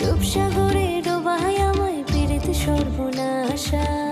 রূপসাগরে ডোবায় আমায় পীড়িত সর্বনাশা।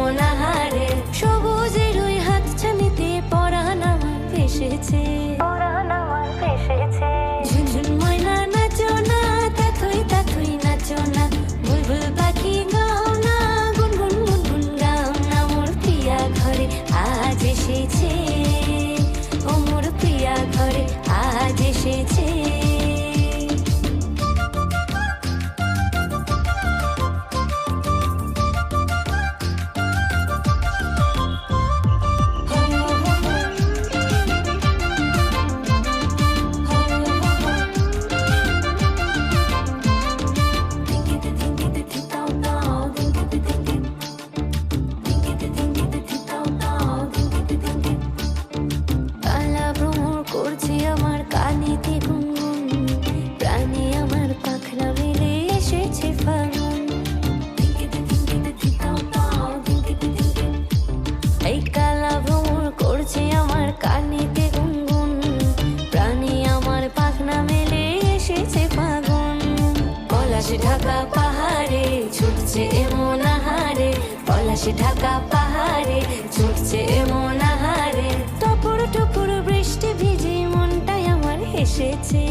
এসেছে ও এই কালা ভ্রমর করছে আমার প্রাণে আমার পাখনা এসেছে ঢাকা পাহাড়ে ছুটছে এমন আহারে। ঢাকা পাহাড়ে ছুটছে এমন টপুর টপুর বৃষ্টি ভিজে মনটাই আমার হেসেছে।